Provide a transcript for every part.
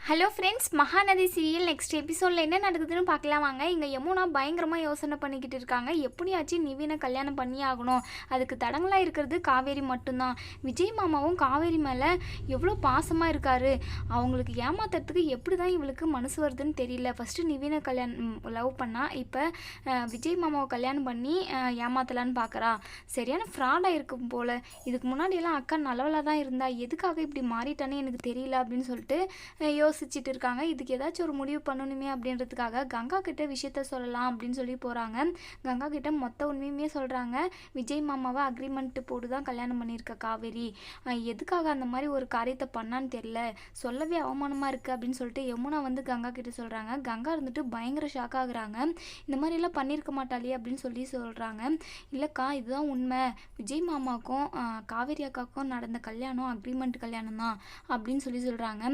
Hello friends Mahanadhi serial next எபிசோடில் என்ன நடக்குதுன்னு பார்க்கலாம் வாங்க. இங்கே யமுனா பயங்கரமாக யோசனை பண்ணிக்கிட்டு இருக்காங்க. எப்படியாச்சும் நிவினை கல்யாணம் பண்ணி ஆகணும். அதுக்கு தடங்களாக இருக்கிறது காவேரி மட்டும்தான். விஜய் மாமாவும் காவேரி மேலே எவ்வளோ பாசமாக இருக்காரு. அவங்களுக்கு ஏமாத்துறதுக்கு எப்படி தான் இவளுக்கு மனசு வருதுன்னு தெரியல. ஃபஸ்ட்டு நிவினை கல்யாணம் லவ் பண்ணால் இப்போ விஜய் மாமாவை கல்யாணம் பண்ணி ஏமாத்தலான்னு பார்க்குறா சரியான ஃப்ராடாக இருக்கும் போல். இதுக்கு முன்னாடியெல்லாம் அக்கா நல்லவளாக தான் இருந்தா. எதுக்காக இப்படி மாறிட்டானே எனக்கு தெரியல அப்படின்னு சொல்லிட்டு அஹ் யோசிச்சுட்டு இருக்காங்க இதுக்கு ஏதாச்சும் ஒரு முடிவு பண்ணணுமே அப்படின்றதுக்காக கங்கா கிட்ட விஷயத்த சொல்லலாம் அப்படின்னு சொல்லி போகிறாங்க கங்கா கிட்ட மொத்த உண்மையுமே சொல்கிறாங்க விஜய் மாமாவை அக்ரிமெண்ட் போட்டு தான் கல்யாணம் பண்ணியிருக்க காவேரி. எதுக்காக அந்த மாதிரி ஒரு காரியத்தை பண்ணான்னு தெரில சொல்லவே அவமானமாக இருக்குது அப்படின்னு சொல்லிட்டு யமுனா வந்து கங்கா கிட்ட சொல்கிறாங்க கங்கா இருந்துட்டு பயங்கர ஷாக் ஆகுறாங்க. இந்த மாதிரிலாம் பண்ணியிருக்க மாட்டாளே அப்படின்னு சொல்லி சொல்கிறாங்க இல்லைக்கா இதுதான் உண்மை. விஜய் மாமாவுக்கும் காவேரி அக்காவுக்கும் நடந்த கல்யாணம் அக்ரிமெண்ட் கல்யாணம் தான் அப்படின்னு சொல்லி சொல்கிறாங்க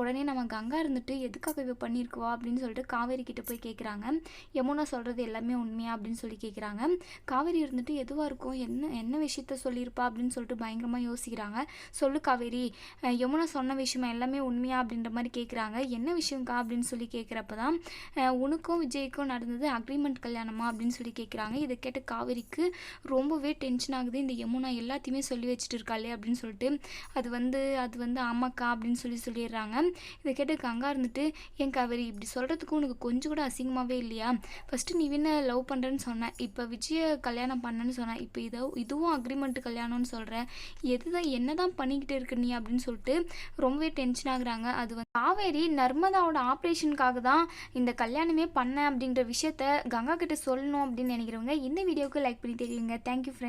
உடனே நம்ம கங்கா இருந்துட்டு எதுக்காக இவ பண்ணியிருக்குவா அப்படின்னு சொல்லிட்டு காவேரி கிட்ட போய் கேட்குறாங்க யமுனா சொல்கிறது எல்லாமே உண்மையா? அப்படின்னு சொல்லி கேட்குறாங்க காவேரி இருந்துட்டு எதுவாக இருக்கும்? என்ன என்ன விஷயத்த சொல்லியிருப்பா? அப்படின்னு சொல்லிட்டு பயங்கரமாக யோசிக்கிறாங்க. சொல்லு காவேரி யமுனா சொன்ன விஷயம் எல்லாமே உண்மையா? அப்படின்ற மாதிரி கேட்குறாங்க என்ன விஷயம்க்கா? அப்படின்னு சொல்லி கேட்குறப்ப தான் உனக்கும் விஜய்க்கும் நடந்தது அக்ரிமெண்ட் கல்யாணமா? அப்படின்னு சொல்லி கேட்குறாங்க இதை கேட்ட காவேரிக்கு ரொம்பவே டென்ஷன் ஆகுது. இந்த யமுனா எல்லாத்தையுமே சொல்லி வச்சுட்டு இருக்காளே? அப்படின்னு சொல்லிட்டு அது வந்து அது வந்து ஆமாக்கா? அப்படின்னு சொல்லி சொல்லிடுறாங்க. இதை கேட்டு கங்கா இருந்துட்டு என் காவேரி இப்படி சொல்கிறதுக்கு உனக்கு கொஞ்சம் கூட அசிங்கமாகவே இல்லையா? ஃபஸ்ட்டு நீ வின்ன லவ் பண்ணுறேன்னு சொன்னேன் இப்போ விஜய கல்யாணம் பண்ணேன்னு சொன்னேன் இப்போ இதோ இதுவும் அக்ரிமெண்ட் கல்யாணம்னு சொல்கிறேன் எதுதான் என்ன தான் பண்ணிக்கிட்டு இருக்க நீ? அப்படின்னு சொல்லிட்டு ரொம்பவே டென்ஷன் ஆகுறாங்க. அது வந்து காவேரி நர்மதாவோட ஆப்ரேஷனுக்காக தான் இந்த கல்யாணமே பண்ணேன் அப்படின்ற விஷயத்த கங்கா கிட்ட சொல்லணும் அப்படின்னு நினைக்கிறவங்க இந்த வீடியோவுக்கு லைக் பண்ணி தெரியுங்க. Thank you friends